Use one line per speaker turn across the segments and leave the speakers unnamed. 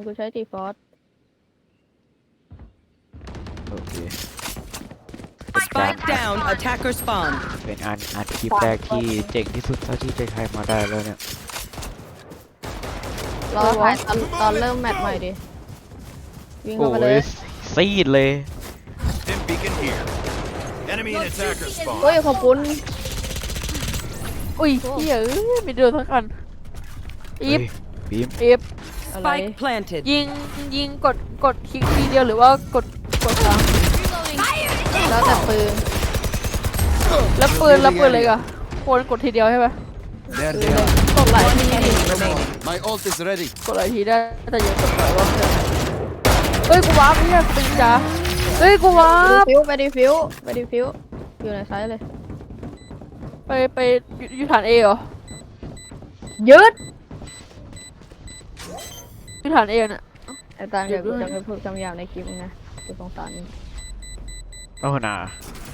ของกูใช้ตีฟอส
โอเค
Spike down. Attacker spawn.
เป็นอันอัดคลิปแรกที่เจ๋งที่สุดเท่าที่จะใครมาได้แล้วเนี่ย
รอถ่ายตอนตอนเริ่มแมตช์ใหม่ดิ วิ่ง
โอ้
เข้าไปเลย
ยซีดเลย
Stim beacon here. Enemy and attacker
เฮ้ย
spawn.
ขอบคุณ
อุ้ยเหี้ยเอ้ยไม่เดือดทั้งกันอีฟ
เฮ้ย บีม
อีฟ
อะไร
Spike planted.
ยิงยิงกดกดคลิกทีเดียวหรือว่ากดกดค้าง
แล้วแต่ปืน
แล้วปืนแล้วปืนอะไรกันควรกดทีเดียวใช่ไหม
There
ปืนเลยกดหลายทีดิ
My ult is ready.
กดหลายทีได้แต่อย่ากดหลายรอบเลยเฮ้ยกูว้าร์ปไม่ใช่กูเป็นจ้าเฮ้ยกูว้าร์ป
ฟิวไปดิฟิวไปดิฟิวอยู่ในไซส์เลย
ไปไปอยู่อยู่ฐานเอเหรอ
ยึด
อยู่ฐานเอน่ะ
ไอ้ตาเดี๋ยวกูจะไปพูดคำหยาบในคลิปมึงนะกูสงสารมึง
โอ้โหนา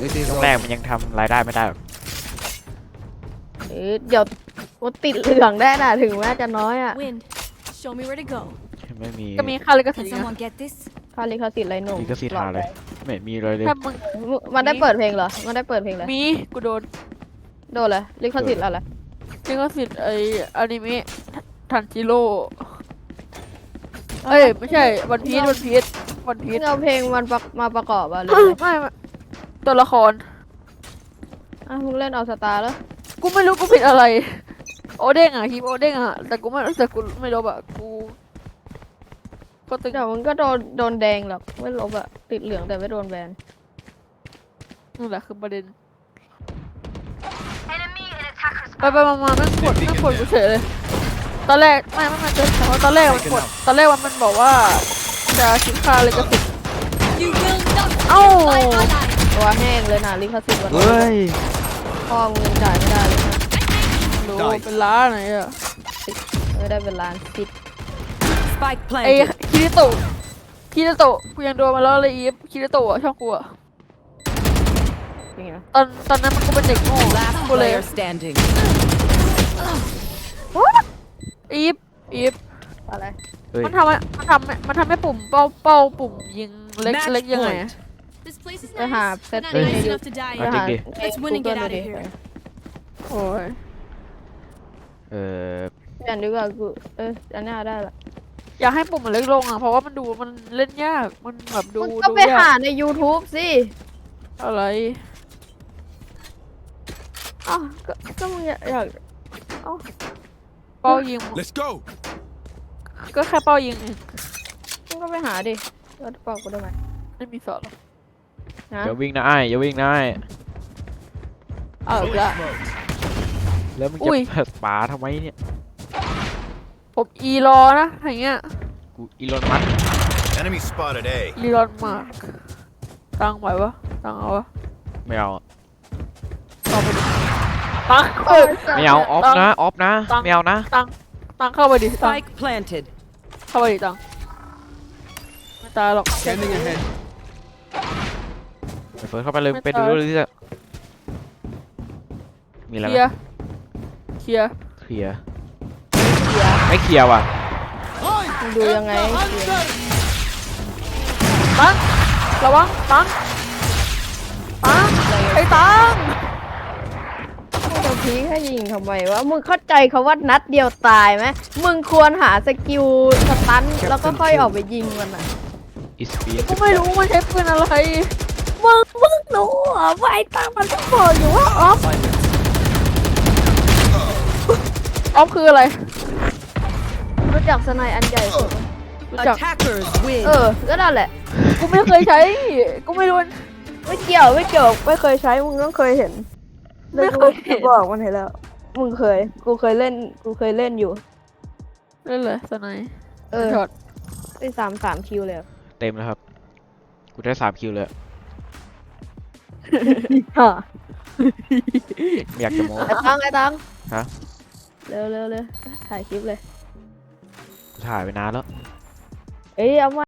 It is
แรกมันยังทำรายได้ไม่ได้หรอก
เอ้ยเดี๋ยวกูติดเหลืองได้น่ะถึงแม้จะน้อยอะ
Wind, show me where to go.
ไม่มี
ก็มีค่าลิขสิท
Can
ธิ์นะ
someone get this?
ค่าลิขสิทธิ์อะไรหนุ่ม
ลิขสิทธิ์หาเลยไม่เห็นมีเลยเลย
ถ้ามึง
มันได้เปิดเพลงเหรอ มันได้เปิดเพลงเหรอ
มีกูโดน
โดนเลยลิขสิทธิ์อะไร
ลิขสิทธิ์ไออนิเมะทันจิโร่ เอ้ยไม่ใช่วันพีชวันพีชวันพี
พี่
ช
เอาเพลงมันประมาประกอบอะหรือ
ไม่
อะไร
ไม่ตัวละคร
อะมึงเล่นเอาสตาร์แล้ว
กูไม่รู้กูผิดอะไร โอเด้งอะคลิปโอเด้งอะแต่กูไม่แต่กูไม่รู้อะกูก็ตึง
เดี๋ยวมึงก็โดนโดนแดงหรอกไม่ลบอะติดเหลืองแต่ไม่โดนแบน
นั่นแหละคือประเด็นไปไปมามาไม่กดไม่กดกูเฉยเลย ตอนแรกไม่ไม่ไม่เจอแต่ว่าตอนแรกมันกดตอนแรกมันบอกว่าจะคิดค่าเลยก็ติด
You will not
เอ้า
my ally.
ตัวแห้งเลยนะลิขสิทธิ์วัน
เฮ้ย
พ่อมึงยังจ่ายไม่ได้เลยนะ
รู้เป็นล้านไหนอะ
ไม่ได้เป็นล้านสิบ
Spike
ไอ้
planted.
คิริโตะคิริโตะกูยังโดนมาแล้วเลยอีฟคิริโตะอะช่องกูอะ
จริงเหรอ
ตอนตอนนั้นมันกูเป็นเด็กโง่
Last
กูเลย
player standing.
อี ฟอีฟ
อะไร
เฮ้ย
มันทำให้มันทำให้มันทำให้ปุ่มเป้าเป้าปุ่มยิงเล็ก
Match
เล็กยังไง
point
อะ
This place is
ไปหา
nice,
เซ
but
ต
not
ติ้ง
nice
ใน
enough to die
ไป
in.
หา
ดิ
ใน
Let's win and get
Google
out of
ดูดิ
here.
โอ้ย
เออ
เปลี่ยนดีกว่ากู เอออันเนี้ยได้ละ
อยากให้ปุ่มมันเล็กลงอะเพราะว่ามันดูมันเล่นยากมันแบบดู
มึงก็
ดู
ไป
ยา
หากใน YouTube สิ
อะไร
อ้าวก็ก็มึงอยากอยาก
เป้ายิง
Let's go.
ก็แค่เป้ายิงเอง
มึงก็ไปหาดิแล้วบอกกูได้ไหม
ไม่มีสอนหรอก
นะ
อย่าวิ่งนะไอ้ายอย่าวิ่งนะไอ้าย
เอาอีก
Fully
ละ
smoked.
แล้วมึง
อุ้
จะ
ย
เปิดป๋าทำไมเนี่ย
ผมอีรอนะอย่างเงี้ย
กูอีลอนมัสก์
Enemy spotted A.
รีรอนมากตังไหวปะตังเอาวะ
ไม่เอา
ต่อไปดิ ตังเออ
ไม่เอาออฟนะ ออฟนะ
ตัง
ไม่เอานะ
ตังตังเข้าไปดิตัง
Spike planted.
เข้าไปดิตังไม่ตายหรอก
Scanning ahead.
ไปเฟิร์สเข้าไปเลย
ไม่
ไปดู
ตาย
เรื่องที่จะมีอะไร
เค
ไหม
ลียร์เคลียร์
เคลียร์ไม่เคลียร์ว่ะ
มึงดูยังไงเสียง
ตังระวังตังตังไอ้ตัง
มึงจะพีคให้ยิงทำไมวะมึงเข้าใจคาว่านัดเดียวตายไหมมึงควรหาสกิลสตันแล้วก็ค่อยออกไปยิงมันอะ
อีสปีด
กูไม่รู้มันใช้ปืนอะไรมึงมึงรู้เหรอว่าไอ้ตังมันต้องบอกอยู่ว่าออฟออฟคืออะไร
รู้จักสไนอันใหญ่สุด
รู้จัก
เออก็นั่นแหละ
กูไม่เคยใช้กูไม่รู้
ไม่เกี่ยวไม่เกี่ยวไม่เคยใช้มึงต้องเคยเห็น
ไม่เคยเห็น
กูบอกมันเห็นแล้ว มึงเคย กูเคยเล่น กูเคยเล่นอยู่
เล่นเลยสไนด์
เออ
ช็อต
ไปสามสามคิวเลยอะ
เต็มแล้วครับ กูได้สามคิวเลย
ฮะ
ไม่อยากจะโม้
ไอ้ตังไอ้ตัง
ฮะ
เร็วเร็วเร็วถ่ายคลิปเลย
ถ่ายไปนานแล้ว
เอ้ยเอามา